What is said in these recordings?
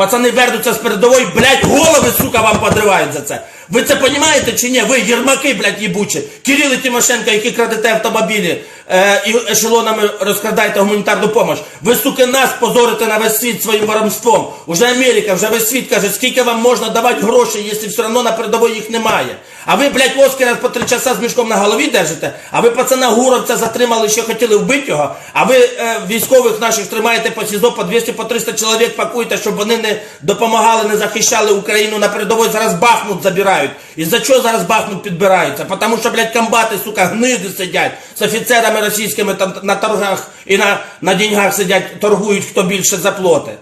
Пацани вернуться з передової, блядь, голови, сука, вам подривають за це. Ви це розумієте чи ні? Ви єрмаки, блядь, їбучі. Кирил і Тимошенко, які крадете автомобілі е, і ешелонами розкрадаєте гуманітарну допомогу. Ви, суки, нас позорите на весь світ своїм воромством. Уже Америка, вже весь світ каже, скільки вам можна давати грошей, якщо все одно на передовій їх немає. А ви, блядь, Оскара по три часа з мішком на голові держите, а ви пацана Гуровця затримали, ще хотіли вбити його, а ви е, військових наших тримаєте по СІЗО по 200 по 300 чоловік пакуєте, щоб вони не допомагали, не захищали Україну на передовій. Зараз Бахмут забирають. І за що зараз Бахмут підбирається? Тому що, блядь, комбати, сука, гниди сидять з офіцерами російськими на торгах і на, на деньгах сидять, торгують, хто більше заплоти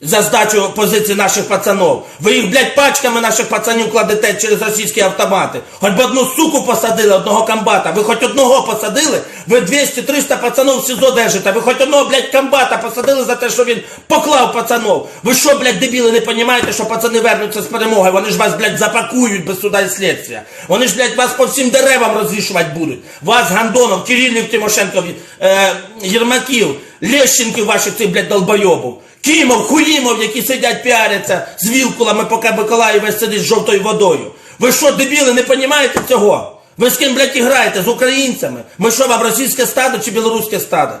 за здачу позицій наших пацанів. Ви їх, блядь, пачками наших пацанів кладете через російські автомати. Хоч би одну суку посадили, одного комбата. Ви хоч одного посадили, ви 200-300 пацанів в СІЗО держите. Ви хоч одного, блядь, комбата посадили за те, що він поклав пацанов. Ви що, блядь, дебіли, не розумієте, що пацани вернуться з перемогою? Вони ж вас, блядь, запакують без суда і слідства. Вони ж, блядь, вас по всім деревам розвішувати будуть. Вас, Гандонов, Кирилів, Тимошенков, е, Єрмаків, Лещенків ваших цих, блядь, долбойобів. Кімов, хуїмов, які сидять піаряться з вілкулами, поки Миколаїв весь сидить з жовтою водою. Ви що, дебіли, не розумієте цього? Ви з ким, блядь, граєте? З українцями? Ми що, вам російське стадо чи білоруське стадо?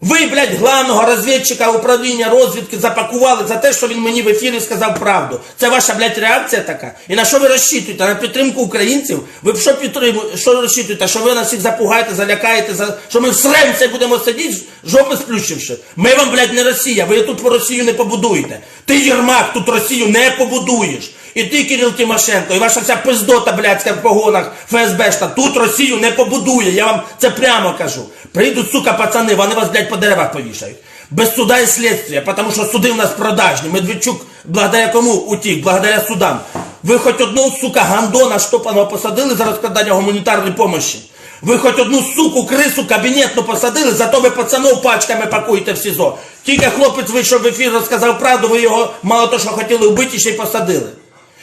Ви, блядь, главного розвідчика управління розвідки запакували за те, що він мені в ефірі сказав правду. Це ваша, блядь, реакція така? І на що ви розчитуєте? На підтримку українців? Ви що підтримуєте? Що розчитуєте? Що ви нас всіх запугаєте, залякаєте, за... що ми всремся і будемо сидіти, жопи сплющивши? Ми вам, блядь, не Росія, ви тут по Росію не побудуєте. Ти, Єрмак, тут Росію не побудуєш. І ти, Кирил Тимошенко, і ваша вся пиздота, блядська в погонах ФСБшна, тут Росію не побудує, я вам це прямо кажу. Прийдуть, сука, пацани, вони вас, блядь, по деревах повішають. Без суда і слідства, тому що суди в нас продажні. Медведчук, благодаря кому утік? Благодаря судам. Ви хоч одного, сука, гандона штопаного посадили за розкладання гуманітарної помощі. Ви хоч одну суку, крису кабінетну посадили, зато ви пацанов пачками пакуєте в СІЗО. Тільки хлопець вийшов в ефір, розказав правду, ви його мало того, що хотіли вбити, ще й посадили.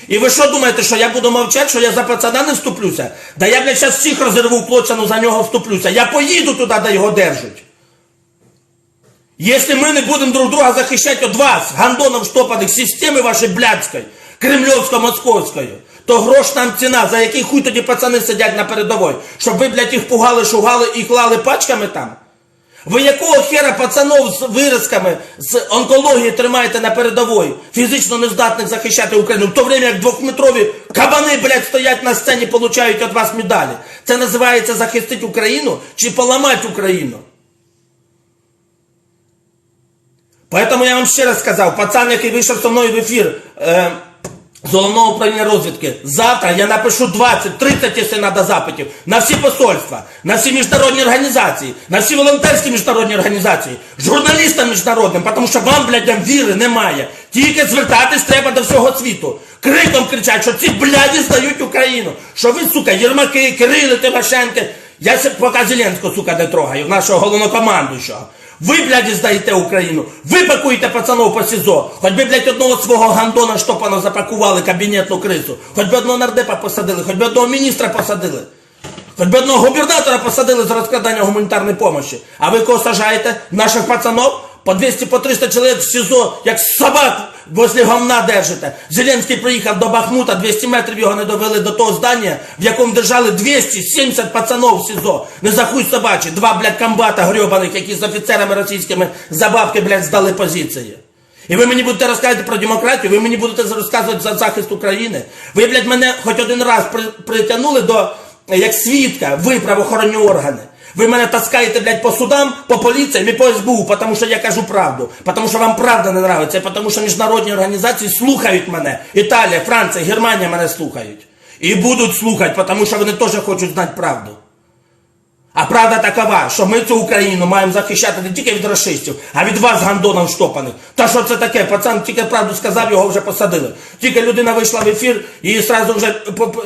І ви що думаєте, що я буду мовчати, що я за пацана не вступлюся? Да я, блядь, зараз всіх розірву в за нього вступлюся. Я поїду туди, де його держать. Якщо ми не будемо друг друга захищати від вас, гандоном штопаних системи вашої блядської, кремльовсько-московської, то грош нам ціна, за який хуй тоді пацани сидять на передовій, щоб ви, блядь, їх пугали, шугали і клали пачками там? Ви якого хера пацанов з виразками з онкології тримаєте на передовій, фізично нездатних захищати Україну, в то время як двохметрові кабани, блядь, стоять на сцені, получають від вас медалі. Це називається захистити Україну чи поламати Україну? Поэтому я вам ще раз сказав, пацан, який вийшов зі мною в ефір е, головного управління розвідки, завтра я напишу 20, 30, якщо треба, запитів на всі посольства, на всі міжнародні організації, на всі волонтерські міжнародні організації, журналістам міжнародним, тому що вам, блядь, віри немає. Тільки звертатись треба до всього світу. Криком кричать, що ці бляді здають Україну. Що ви, сука, Єрмаки, Кирили, Тимошенки. Я се поки Зеленського, сука, не трогаю, нашого головнокомандуючого. Ви, блядь, здаєте Україну. Ви пакуєте пацанов по СІЗО. Хоч би, блядь, одного свого гандона штопано запакували кабінетну крису. Хоч би одного нардепа посадили, хоч би одного міністра посадили. Хоч би одного губернатора посадили за розкрадання гуманітарної помощі. А ви кого сажаєте? Наших пацанов? По 200, по 300 чоловік в СІЗО, як собак возле говна держите. Зеленський приїхав до Бахмута, 200 метрів його не довели до того здання, в якому держали 270 пацанов в СІЗО. Не за хуй собачий. Два, блядь, комбата грьобаних, які з офіцерами російськими за бабки, блядь, здали позиції. І ви мені будете розказувати про демократію, ви мені будете розказувати за захист України. Ви, блядь, мене хоч один раз при, притягнули до, як свідка, ви правоохоронні органи. Ви мене таскаєте, блядь, по судам, по поліціям і по СБУ, тому що я кажу правду. Тому що вам правда не нравиться, тому що міжнародні організації слухають мене. Італія, Франція, Германія мене слухають. І будуть слухати, тому що вони теж хочуть знати правду. А правда такова, що ми цю Україну маємо захищати не тільки від расистів, а від вас, гандонів штопаних. Та що це таке? Пацан тільки правду сказав, його вже посадили. Тільки людина вийшла в ефір і одразу вже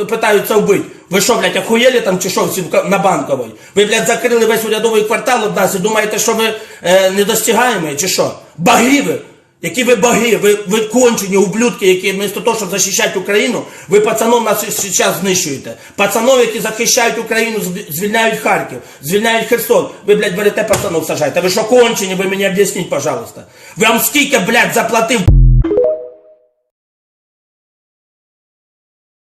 питаються вбити. Ви що, блядь, охуєлі там чи що всі на банковій? Ви, блядь, закрили весь урядовий квартал од нас і думаєте, що ми е, недостигаємо, чи що? Баги ви! Які ви боги, ви, ви кончені ублюдки, які вместо того, щоб захищати Україну, ви пацанов нас зараз знищуєте. Пацанов, які захищають Україну, звільняють Харків, звільняють Херсон. Ви, блядь, берете пацанов сажаєте. Ви що кончені, ви мені об'ясніть, пожалуйста. Вам скільки, блядь, заплатив